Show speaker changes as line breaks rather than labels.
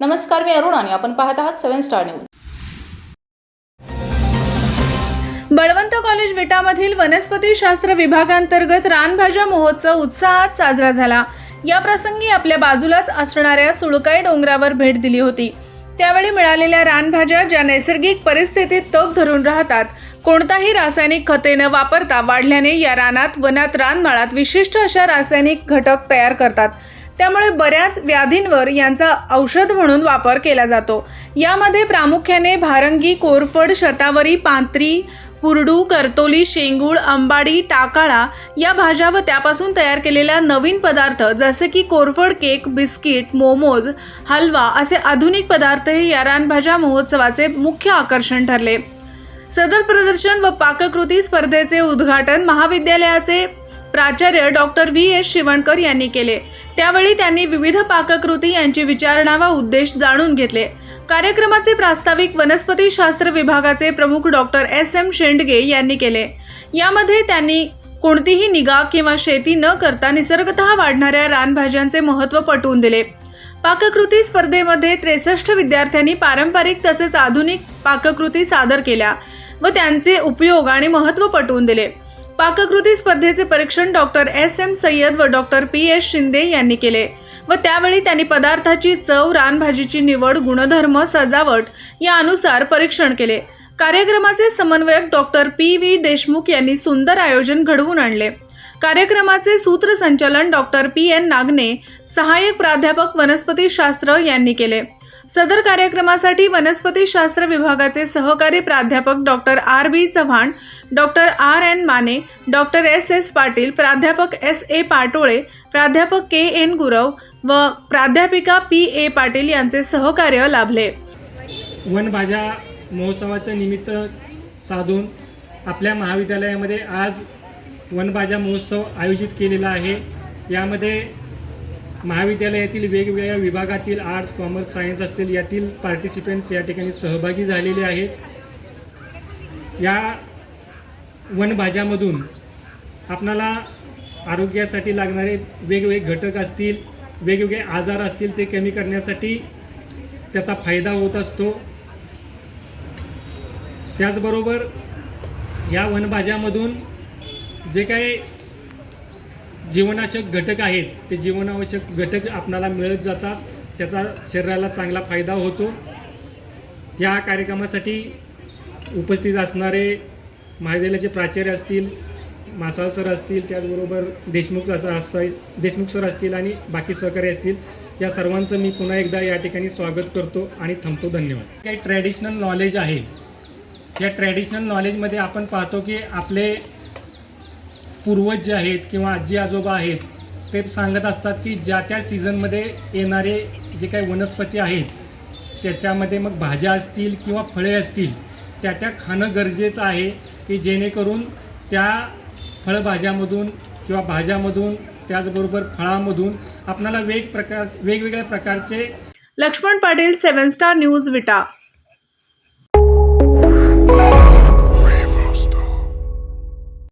नमस्कार मी अरुण आणि आपण पाहत आहात seven star news.
Balwant college विटामधील वनस्पतीशास्त्र विभागांतर्गत रानभाज्या महोत्सव उत्साहात साजरा झाला. या प्रसंगी आपल्या बाजूलाच असणाऱ्या सुळकाई डोंगरावर भेट दिली होती. त्यावेळी मिळालेल्या रानभाज्या ज्या नैसर्गिक परिस्थितीत तग धरून राहतात कोणताही रासायनिक खते न वापरता वाढल्याने या रानात वनात रानमाळात विशिष्ट अशा रासायनिक घटक तयार करतात. त्यामुळे बऱ्याच व्याधींवर यांचा औषध म्हणून वापर केला जातो. यामध्ये प्रामुख्याने भारंगी कोरफड शतावरी पांत्री कुरडू करतोली शेंगूळ अंबाडी टाकाळा या भाज्या व त्यापासून तयार केलेल्या नवीन पदार्थ जसे की कोरफड केक बिस्किट मोमोज हलवा असे आधुनिक पदार्थही या रानभाज्या महोत्सवाचे मुख्य आकर्षण ठरले. सदर प्रदर्शन व पाककृती स्पर्धेचे उद्घाटन महाविद्यालयाचे प्राचार्य डॉक्टर व्ही एस शिवणकर यांनी केले. त्यावेळी त्यांनी विविध पाककृती यांची विचारणा व उद्देश जाणून घेतले. कार्यक्रमाचे प्रास्ताविक वनस्पती शास्त्र विभागाचे प्रमुख डॉक्टर एस. एम. शेंडगे यांनी केले. यामध्ये त्यांनी कोणतीही निगा किंवा शेती न करता निसर्गतः वाढणाऱ्या रानभाज्यांचे महत्त्व पटवून दिले. पाककृती स्पर्धेमध्ये त्रेसष्ट विद्यार्थ्यांनी पारंपरिक तसेच आधुनिक पाककृती सादर केल्या व त्यांचे उपयोग आणि महत्त्व पटवून दिले. पाककृती स्पर्धेचे परीक्षण डॉक्टर एस एम सय्यद व डॉक्टर पी एस शिंदे यांनी केले. व त्यावेळी त्यांनी पदार्थाची चव रानभाजीची निवड गुणधर्म सजावट या अनुसार परीक्षण केले. कार्यक्रमाचे समन्वयक डॉक्टर पी व्ही देशमुख यांनी सुंदर आयोजन घडवून आणले. कार्यक्रमाचे सूत्रसंचालन डॉक्टर पी एन नागने सहाय्यक प्राध्यापक वनस्पतीशास्त्र यांनी केले. सदर कार्यक्रमासाठी वनस्पतीशास्त्र विभागाचे सहकारी प्राध्यापक doctor R B Chavan doctor R N Mane doctor S S Patil प्राध्यापक एस ए पाटोळे प्राध्यापक के एन गुरव व प्राध्यापिका पी ए पाटील यांचे सहकार्य लाभले.
वनभाज्या महोत्सवाचं निमित्त साधून आपल्या महाविद्यालयामध्ये आज वनभाज्या महोत्सव आयोजित केलेला आहे. यामध्ये महाविद्यालयातील वेगवेगळ्या विभागातील आर्ट्स कॉमर्स सायन्स असतील यातील पार्टिसिपेंट्स या ठिकाणी सहभागी झालेले आहेत. या वनभाज्यामधून आपणाला आरोग्यासाठी लागणारे वेगवेगळे घटक असतील वेगवेगळे आजार असतील ते कमी करण्यासाठी त्याचा फायदा होत असतो. त्याचबरोबर या वनभाज्यामधून जे काही जीवनावश्यक घटक आहेत ते जीवनावश्यक घटक आपणाला मिळत जातात त्याचा शरीराला चांगला फायदा होतो. या कार्यक्रमासाठी उपस्थित असणारे महाविद्यालयाचे प्राचार्य असतील मासाळ सर असतील त्याचबरोबर देशमुख असं देशमुख सर असतील आणि बाकी सहकारी असतील या सर्वांचं मी पुन्हा एकदा या ठिकाणी स्वागत करतो आणि थांबतो. धन्यवाद. काही ट्रॅडिशनल नॉलेज आहे. या ट्रॅडिशनल नॉलेजमध्ये आपण पाहतो की आपले पूर्वज जे आहेत किंवा आजी आजोबा आहेत ते सांगत असतात की ज्या त्या सीझनमध्ये येणारे जे काही वनस्पती आहेत त्याच्यामध्ये मग भाज्या असतील किंवा फळे असतील त्या त्या खाणं गरजेचं आहे की जेणेकरून त्या फळभाज्यामधून किंवा भाज्यामधून त्याचबरोबर फळामधून आपणाला वेग प्रकार वेगवेगळ्या प्रकारचे
Laxman Patil seven star news Vita.